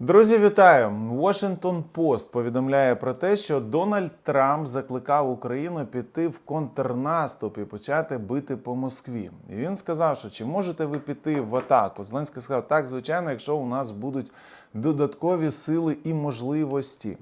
Друзі, вітаю! Washington Post повідомляє про те, що Дональд Трамп закликав Україну піти в контрнаступ і почати бити по Москві. І він сказав, що чи можете ви піти в атаку? Зеленський сказав, так, звичайно, якщо у нас будуть додаткові сили і можливості.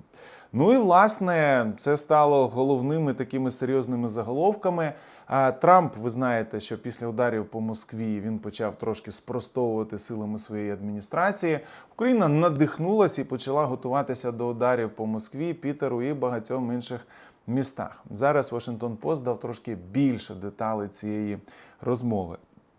Ну і власне це стало головними такими серйозними заголовками. А Трамп, ви знаєте, що після ударів по Москві він почав трошки спростовувати силами своєї адміністрації. Україна надихнулася і почала готуватися до ударів по Москві, Пітеру і багатьом інших містах. Зараз Вашингтон Пост дав трошки більше деталей цієї розмови.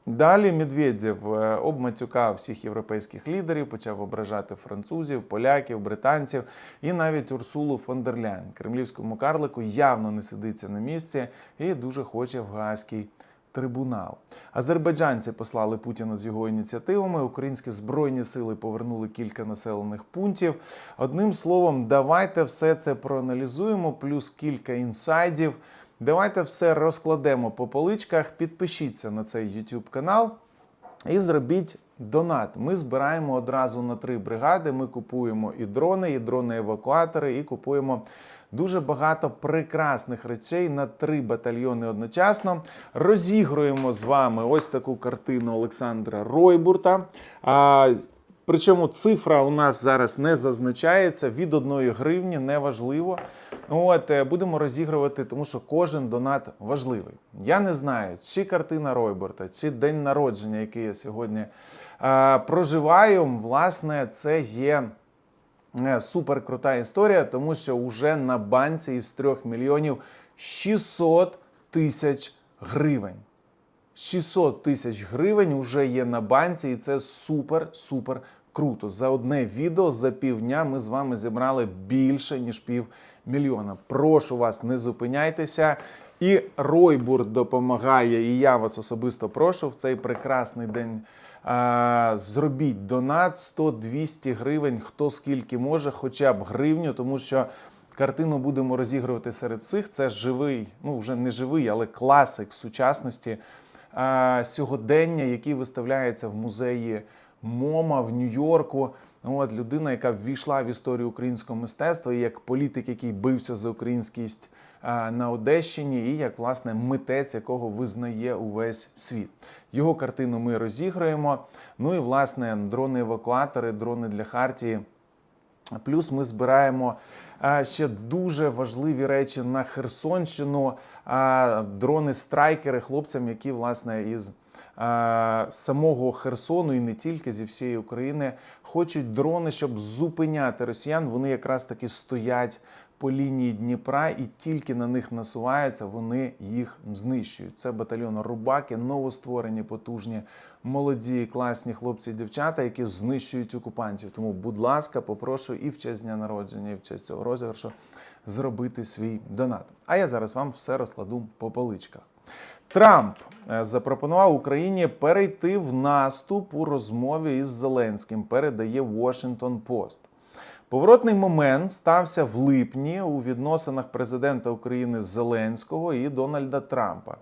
Далі Медведєв е, обматюкав всіх європейських лідерів, почав ображати французів, поляків, британців і навіть Урсулу фон дер Ляйн. Кремлівському карлику явно не сидиться на місці і дуже хоче в Гаазький трибунал. Азербайджанці послали Путіна з його ініціативами. Українські збройні сили повернули кілька населених пунктів. Одним словом, давайте все це проаналізуємо, плюс кілька інсайдів. Давайте все розкладемо по поличках. Підпишіться на цей YouTube канал і зробіть донат. Ми збираємо одразу на три бригади. Ми купуємо і дрони, і дрони-евакуатори, і купуємо. Дуже багато прекрасних речей на три батальйони одночасно. Розігруємо з вами ось таку картину Олександра Ройбурта. Причому цифра у нас зараз не зазначається від одної гривні, неважливо. От е, будемо розігрувати, тому що кожен донат важливий. Я не знаю, чи картина Ройберта, чи день народження, який я сьогодні е, проживаю. Власне, це є е, супер крута історія, тому що вже на банці із 3 мільйонів 600 тисяч гривень. 600 тисяч гривень вже є на банці, і це супер-супер круто. За одне відео за півдня ми з вами зібрали більше ніж пів мільйона. Прошу вас, не зупиняйтеся. І Ройбур допомагає, і я вас особисто прошу в цей прекрасний день. Зробіть донат 100-200 гривень, хто скільки може, хоча б гривню, тому що картину будемо розігрувати серед цих. Це живий, ну вже не живий, але класик сучасності сьогодення, який виставляється в музеї МОМА в Нью-Йорку. От людина, яка ввійшла в історію українського мистецтва, і як політик, який бився за українськість а, на Одещині, і як власне митець, якого визнає увесь світ. Його картину ми розіграємо. Ну і власне дрони-евакуатори, дрони для Хартії. Плюс ми збираємо а, ще дуже важливі речі на Херсонщину, а, дрони-страйкери хлопцям, які власне із самого Херсону і не тільки зі всієї України хочуть дрони, щоб зупиняти росіян. Вони якраз таки стоять по лінії Дніпра, і тільки на них насуваються, вони їх знищують. Це батальйон Рубаки, новостворені, потужні, молоді, класні хлопці і дівчата, які знищують окупантів. Тому, будь ласка, попрошу і в честь дня народження, і в честь цього розіграшу зробити свій донат. А я зараз вам все розкладу по поличках. Трамп е, запропонував Україні перейти в наступ у розмові із Зеленським. Передає Washington Post. Поворотний момент стався в липні у відносинах президента України Зеленського і Дональда Трампа.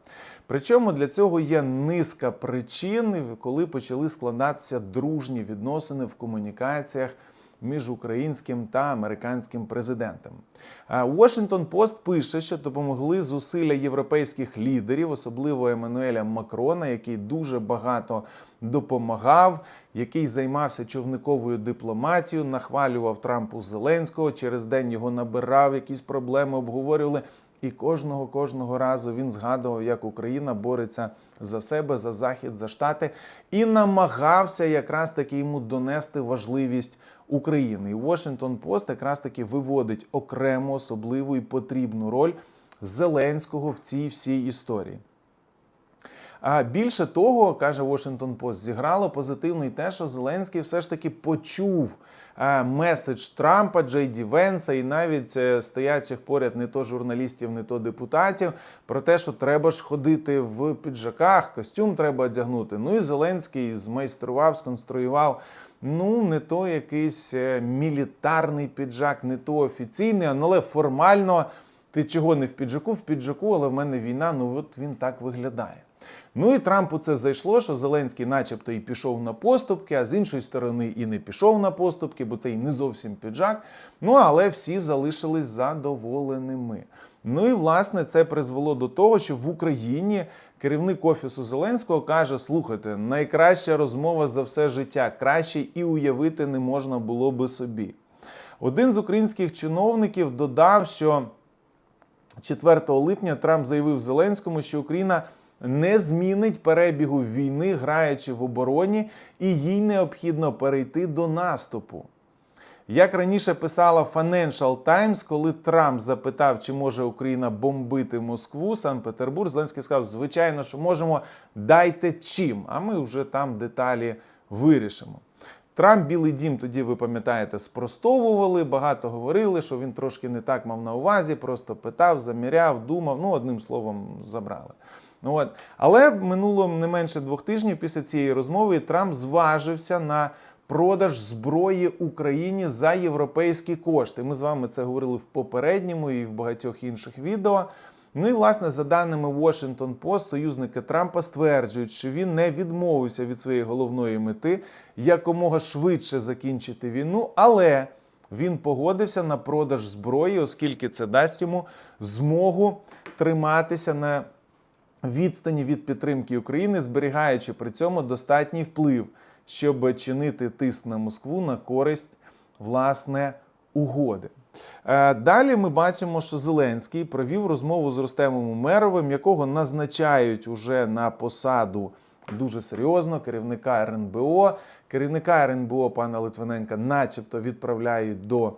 Причому для цього є низка причин, коли почали складатися дружні відносини в комунікаціях між українським та американським президентом. Washington Post пише, що допомогли зусилля європейських лідерів, особливо Еммануеля Макрона, який дуже багато допомагав, який займався човниковою дипломатією, нахвалював Трампу Зеленського. Через день його набирав, якісь проблеми обговорювали. І кожного кожного разу він згадував, як Україна бореться за себе, за захід, за штати, і намагався якраз таки йому донести важливість України. І Washington Post якраз таки виводить окрему особливу і потрібну роль Зеленського в цій всій історії. А більше того, каже Washington Post, зіграло позитивно і те, що Зеленський все ж таки почув меседж Трампа, Джей Ді Венса і навіть е, стоячих поряд не то журналістів, не то депутатів про те, що треба ж ходити в піджаках, костюм треба одягнути. Ну і Зеленський змайстрував, сконструював. Ну, не то якийсь е, мілітарний піджак, не то офіційний, але формально ти чого не в піджаку, в піджаку, але в мене війна. Ну от він так виглядає. Ну і Трампу це зайшло, що Зеленський, начебто, і пішов на поступки, а з іншої сторони і не пішов на поступки, бо це і не зовсім піджак. Ну але всі залишились задоволеними. Ну і власне це призвело до того, що в Україні керівник офісу Зеленського каже: слухайте, найкраща розмова за все життя, краще і уявити не можна було би собі. Один з українських чиновників додав, що 4 липня Трамп заявив Зеленському, що Україна не змінить перебігу війни, граючи в обороні, і їй необхідно перейти до наступу. Як раніше писала Financial Times, коли Трамп запитав, чи може Україна бомбити Москву, Санкт-Петербург, Зеленський сказав, звичайно, що можемо, дайте чим, а ми вже там деталі вирішимо. Трамп Білий Дім тоді, ви пам'ятаєте, спростовували, багато говорили, що він трошки не так мав на увазі, просто питав, заміряв, думав, ну, одним словом, забрали. Ну, от. Але минуло не менше двох тижнів після цієї розмови Трамп зважився на продаж зброї Україні за європейські кошти. Ми з вами це говорили в попередньому і в багатьох інших відео. Ну і власне, за даними Washington Post, союзники Трампа стверджують, що він не відмовився від своєї головної мети якомога швидше закінчити війну, але він погодився на продаж зброї, оскільки це дасть йому змогу триматися на відстані від підтримки України, зберігаючи при цьому достатній вплив, щоб чинити тиск на Москву на користь власне угоди. Е, Далі ми бачимо, що Зеленський провів розмову з Ростемом Умеровим, якого назначають уже на посаду дуже серйозно керівника РНБО. Керівника РНБО пана Литвиненка, начебто, відправляють до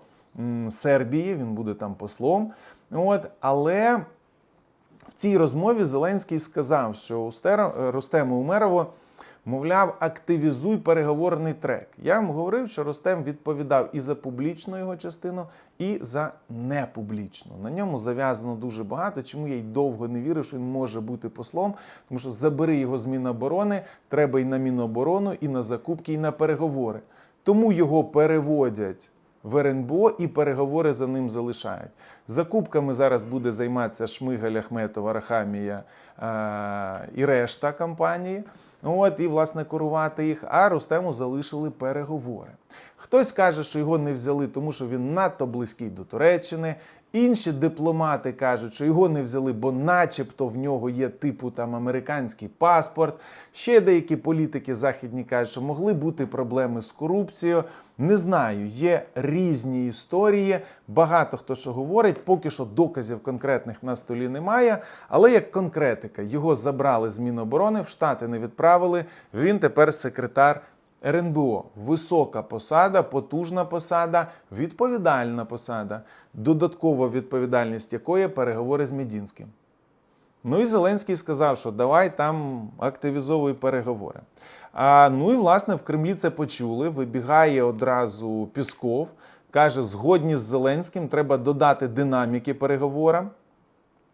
Сербії. Він буде там послом. От, але в цій розмові Зеленський сказав, що Ростему Умерову, мовляв, активізуй переговорний трек. Я вам говорив, що Ростем відповідав і за публічну його частину, і за непублічну. На ньому зав'язано дуже багато. Чому я й довго не вірив, що він може бути послом, тому що забери його з Міноборони, треба і на Міноборону, і на закупки, і на переговори. Тому його переводять в РНБО і переговори за ним залишають. Закупками зараз буде займатися Шмигаль, Ахметова, Рахамія е- і решта компанії. От, і, власне, керувати їх, а Рустему залишили переговори. Хтось каже, що його не взяли, тому що він надто близький до Туреччини. Інші дипломати кажуть, що його не взяли, бо начебто в нього є типу там американський паспорт. Ще деякі політики західні кажуть, що могли бути проблеми з корупцією. Не знаю, є різні історії. Багато хто що говорить, поки що доказів конкретних на столі немає. Але як конкретика, його забрали з Міноборони, в Штати не відправили. Він тепер секретар РНБО висока посада, потужна посада, відповідальна посада, додаткова відповідальність якої переговори з Медінським. Ну і Зеленський сказав, що давай там активізовуй переговори. А, ну і власне в Кремлі це почули. Вибігає одразу Пісков, каже, згодні з Зеленським, треба додати динаміки переговорам.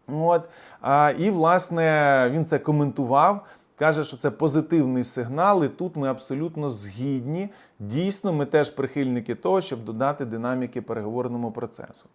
От. А, і, власне, він це коментував. Каже, що це позитивний сигнал, і тут ми абсолютно згідні. Дійсно, ми теж прихильники того, щоб додати динаміки переговорному процесу.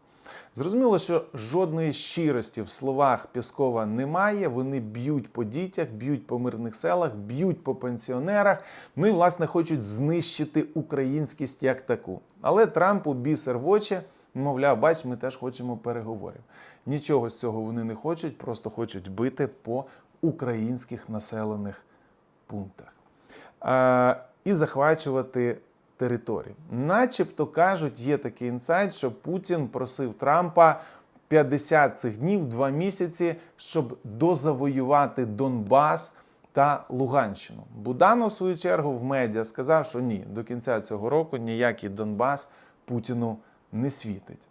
Зрозуміло, що жодної щирості в словах Піскова немає. Вони б'ють по дітях, б'ють по мирних селах, б'ють по пенсіонерах. Ну і, власне, хочуть знищити українськість як таку. Але Трампу бісер в очі, мовляв, бач, ми теж хочемо переговорів. Нічого з цього вони не хочуть, просто хочуть бити по українських населених пунктах. А, і захвачувати території. Начебто кажуть, є такий інсайт, що Путін просив Трампа 50 цих днів, 2 місяці, щоб дозавоювати Донбас та Луганщину. Буданов, в свою чергу, в медіа сказав, що ні, до кінця цього року ніякий Донбас Путіну не світить.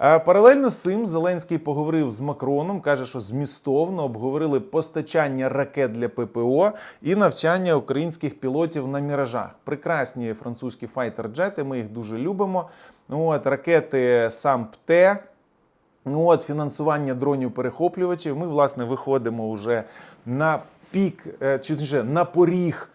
Е, Паралельно з цим Зеленський поговорив з Макроном, каже, що змістовно обговорили постачання ракет для ППО і навчання українських пілотів на міражах. Прекрасні французькі файтер-джети, ми їх дуже любимо. Ну, От, ракети САМП-Т, Ну от фінансування дронів перехоплювачів. Ми власне виходимо вже на пік, е, чи точніше, на поріг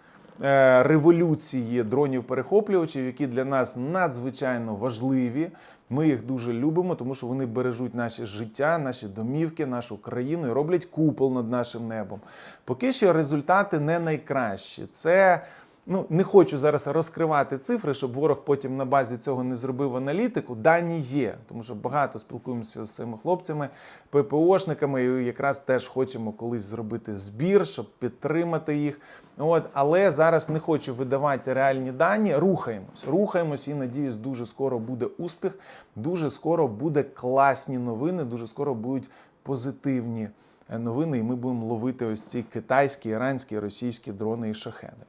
революції дронів-перехоплювачів, які для нас надзвичайно важливі. Ми їх дуже любимо, тому що вони бережуть наше життя, наші домівки, нашу країну і роблять купол над нашим небом. Поки що результати не найкращі. Це ну не хочу зараз розкривати цифри, щоб ворог потім на базі цього не зробив аналітику. Дані є, тому що багато спілкуємося з цими хлопцями, ППОшниками, і якраз теж хочемо колись зробити збір, щоб підтримати їх. От, але зараз не хочу видавати реальні дані. Рухаємось, рухаємось і надіюсь, дуже скоро буде успіх. Дуже скоро буде класні новини. Дуже скоро будуть позитивні новини, і ми будемо ловити ось ці китайські, іранські, російські дрони і шахеди.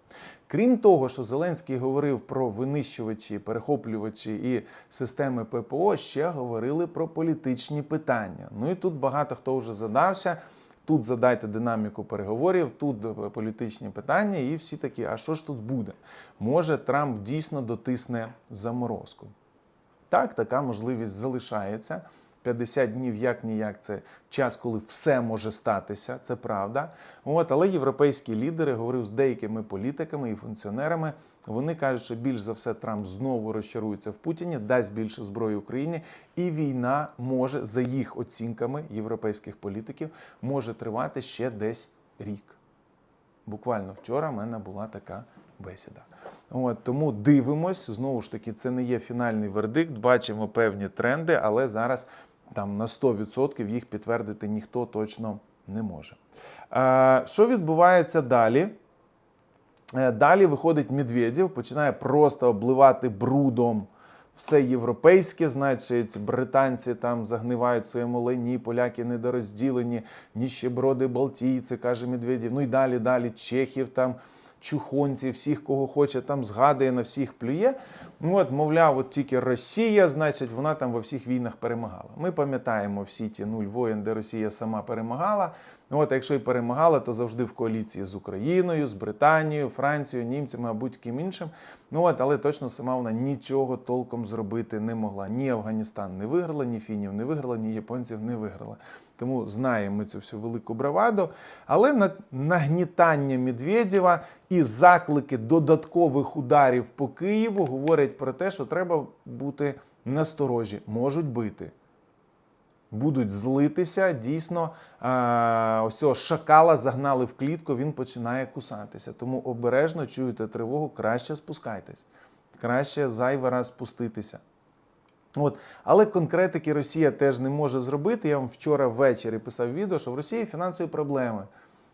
Крім того, що Зеленський говорив про винищувачі, перехоплювачі і системи ППО, ще говорили про політичні питання. Ну і тут багато хто вже задався. Тут задайте динаміку переговорів, тут е, політичні питання, і всі такі, а що ж тут буде? Може, Трамп дійсно дотисне заморозку. Так, така можливість залишається. 50 днів як ніяк це час, коли все може статися, це правда. От, але європейські лідери говорив з деякими політиками і функціонерами. Вони кажуть, що більш за все Трамп знову розчарується в Путіні, дасть більше зброї Україні, і війна може, за їх оцінками європейських політиків, може тривати ще десь рік. Буквально вчора в мене була така бесіда. От, тому дивимось, знову ж таки, це не є фінальний вердикт, бачимо певні тренди, але зараз там на 100% їх підтвердити ніхто точно не може. Е, що відбувається далі? Е, Далі виходить Медведєв, починає просто обливати брудом все європейське, значить, британці там загнивають своєму лайні, поляки недорозділені, ніщеброди, балтійці, каже Медведєв. Ну і далі, далі, чехів там. Чухонці, всіх, кого хоче, там згадує, на всіх плює. Ну от, мовляв, от тільки Росія, значить, вона там во всіх війнах перемагала. Ми пам'ятаємо всі ті нуль воєн, де Росія сама перемагала. Ну от, якщо і перемагала, то завжди в коаліції з Україною, з Британією, Францією, німцями, а будь-ким іншим. Ну от, але точно сама вона нічого толком зробити не могла. Ні Афганістан не виграла, ні фінів не виграла, ні японців не виграла. Тому знаємо ми цю всю велику браваду. Але на нагнітання Медведєва і заклики додаткових ударів по Києву говорять про те, що треба бути насторожі, можуть бити. Будуть злитися, дійсно, ось цього шакала загнали в клітку, він починає кусатися. Тому обережно чуєте тривогу, краще спускайтесь, краще зайвий раз спуститися. От. Але конкретики Росія теж не може зробити. Я вам вчора ввечері писав відео, що в Росії фінансові проблеми.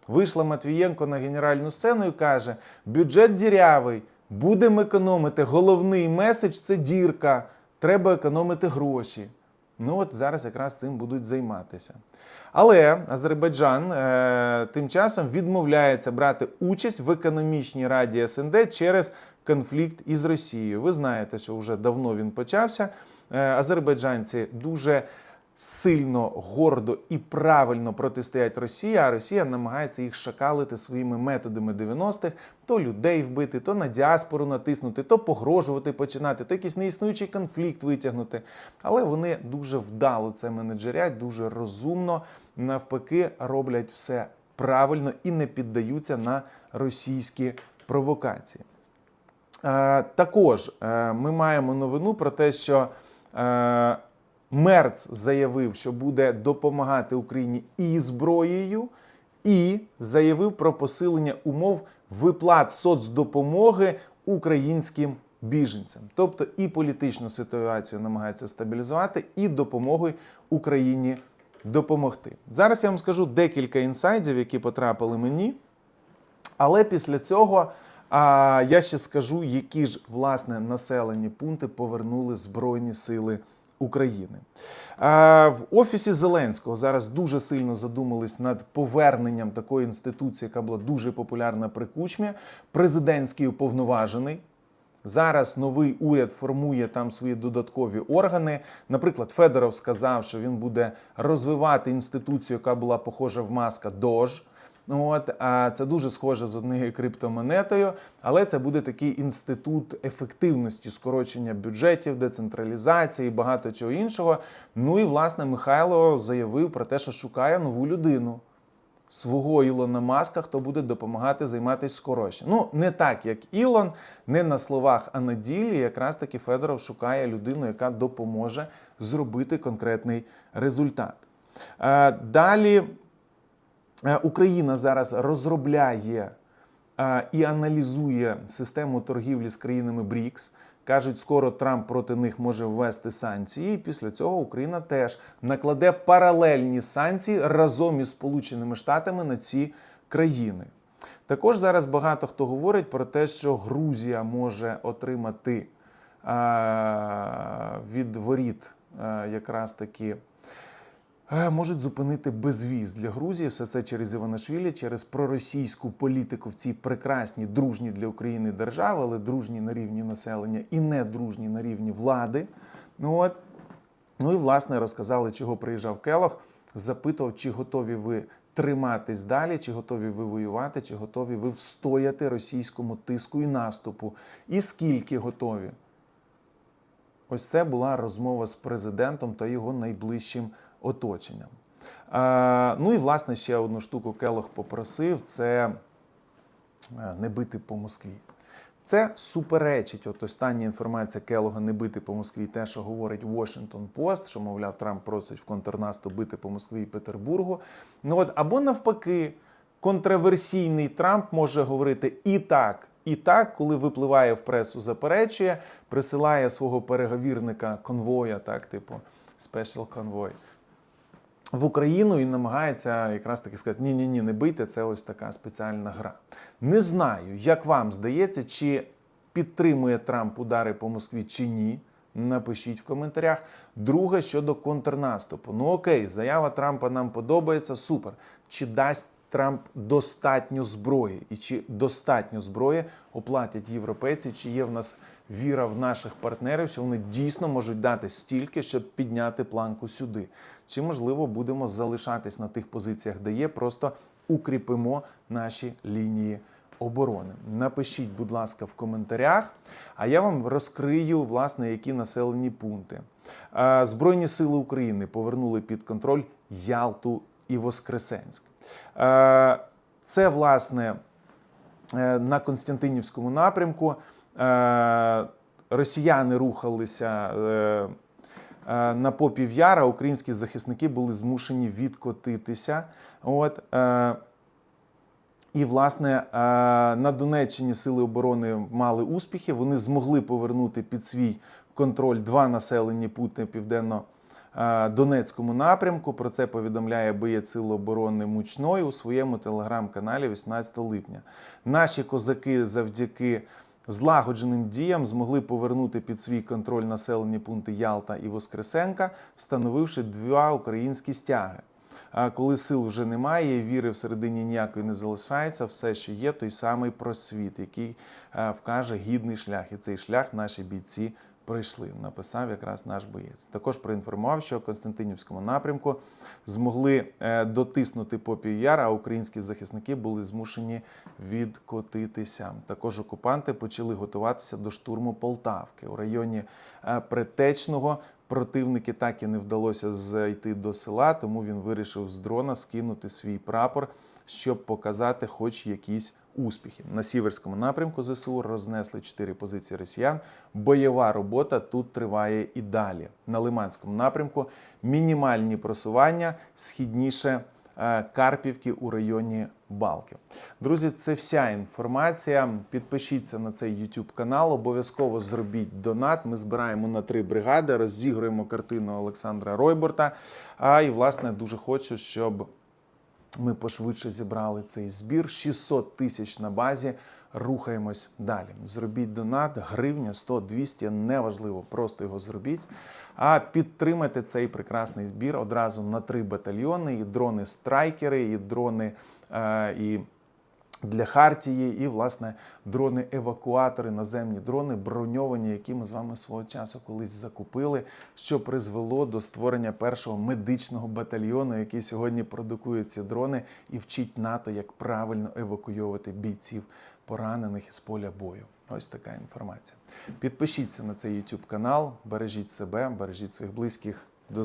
Вийшла Матвієнко на генеральну сцену і каже: бюджет дірявий, будемо економити. Головний меседж це дірка. Треба економити гроші. Ну от зараз якраз цим будуть займатися. Але Азербайджан е, тим часом відмовляється брати участь в економічній раді СНД через конфлікт із Росією. Ви знаєте, що вже давно він почався. Е, азербайджанці дуже сильно, гордо і правильно протистоять Росії, а Росія намагається їх шакалити своїми методами 90-х, то людей вбити, то на діаспору натиснути, то погрожувати починати, то якийсь неіснуючий конфлікт витягнути. Але вони дуже вдало це менеджерять, дуже розумно, навпаки, роблять все правильно і не піддаються на російські провокації. Е, Також е, ми маємо новину про те, що е, Мерц заявив, що буде допомагати Україні і зброєю, і заявив про посилення умов виплат соцдопомоги українським біженцям. Тобто і політичну ситуацію намагається стабілізувати, і допомогою Україні допомогти. Зараз я вам скажу декілька інсайдів, які потрапили мені. Але після цього а, я ще скажу, які ж власне населені пункти повернули Збройні Сили України. В офісі Зеленського зараз дуже сильно задумались над поверненням такої інституції, яка була дуже популярна при кучмі, президентський уповноважений. Зараз новий уряд формує там свої додаткові органи. Наприклад, Федоров сказав, що він буде розвивати інституцію, яка була похожа в маска ДОЖ. Ну, От, а це дуже схоже з однією криптомонетою, але це буде такий інститут ефективності, скорочення бюджетів, децентралізації, і багато чого іншого. Ну і власне Михайло заявив про те, що шукає нову людину. свого Ілона Маска, хто буде допомагати займатися скороченням. Ну, не так, як Ілон, не на словах, а на ділі. Якраз таки Федоров шукає людину, яка допоможе зробити конкретний результат. Е, Далі Україна зараз розробляє е, і аналізує систему торгівлі з країнами БРІКС. Кажуть, скоро Трамп проти них може ввести санкції. І після цього Україна теж накладе паралельні санкції разом із Сполученими Штатами на ці країни. Також зараз багато хто говорить про те, що Грузія може отримати е, від воріт е, якраз таки. Е, Можуть зупинити безвіз для Грузії. Все це через Іванашвілі, через проросійську політику в цій прекрасній, дружній для України держави, але дружній на рівні населення і не дружній на рівні влади. Ну от. Ну і власне розказали, чого приїжджав Келох, запитував, чи готові ви триматись далі, чи готові ви воювати, чи готові ви встояти російському тиску і наступу, і скільки готові. Ось це була розмова з президентом та його найближчим оточенням. Е, ну і власне ще одну штуку Келох попросив: це е, не бити по Москві. Це суперечить от остання інформація Келога не бити по Москві, те, що говорить Washington Post, що, мовляв, Трамп просить в контрнаступ бити по Москві і Петербургу. Ну от, або навпаки, контроверсійний Трамп може говорити і так, і так, коли випливає в пресу, заперечує, присилає свого переговірника конвоя, так, типу Special Convoy, в Україну і намагається якраз таки сказати: ні, ні, ні, не бийте, це ось така спеціальна гра. Не знаю, як вам здається, чи підтримує Трамп удари по Москві чи ні. Напишіть в коментарях. Друге щодо контрнаступу. Ну окей, заява Трампа нам подобається. Супер. Чи дасть Трамп достатньо зброї? І чи достатньо зброї оплатять європейці? Чи є в нас віра в наших партнерів, що вони дійсно можуть дати стільки, щоб підняти планку сюди? Чи можливо будемо залишатись на тих позиціях, де є, просто укріпимо наші лінії оборони? Напишіть, будь ласка, в коментарях, а я вам розкрию власне які населені пункти. Збройні сили України повернули під контроль Ялту і Воскресенськ. Це власне е, на Константинівському напрямку. Е, Росіяни рухалися е, е, на попів яра, українські захисники були змушені відкотитися. От, і, власне, на Донеччині сили оборони мали успіхи. Вони змогли повернути під свій контроль два населені пункти південно. е, Донецькому напрямку про це повідомляє боєць Сил оборони Мучной у своєму телеграм-каналі 18 липня. Наші козаки завдяки злагодженим діям змогли повернути під свій контроль населені пункти Ялта і Воскресенка, встановивши два українські стяги. А коли сил вже немає, віри всередині ніякої не залишається, все, що є, той самий просвіт, який е, вкаже гідний шлях. І цей шлях наші бійці пройшли. Написав якраз наш боєць. Також проінформував, що в Константинівському напрямку змогли е, дотиснути Попів Яр, а українські захисники були змушені відкотитися. Також окупанти почали готуватися до штурму Полтавки у районі е, Притечного. Противники так і не вдалося зайти до села, тому він вирішив з дрона скинути свій прапор, щоб показати хоч якісь успіхи. На сіверському напрямку ЗСУ рознесли чотири позиції росіян. Бойова робота тут триває і далі. На Лиманському напрямку мінімальні просування східніше е, Карпівки у районі Балки. Друзі, це вся інформація. Підпишіться на цей YouTube канал. Обов'язково зробіть донат. Ми збираємо на три бригади, розігруємо картину Олександра Ройборта. А і власне дуже хочу, щоб ми пошвидше зібрали цей збір. 600 тисяч на базі. Рухаємось далі. Зробіть донат, гривня, 100, 200, неважливо, просто його зробіть. А підтримайте цей прекрасний збір одразу на три батальйони: і дрони-страйкери, і дрони е, і для Хартії, і власне дрони-евакуатори, наземні дрони, броньовані, які ми з вами свого часу колись закупили, що призвело до створення першого медичного батальйону, який сьогодні продукує ці дрони і вчить НАТО, як правильно евакуйовувати бійців поранених із поля бою. Ось така інформація. Підпишіться на цей YouTube канал, бережіть себе, бережіть своїх близьких. До зустрічі.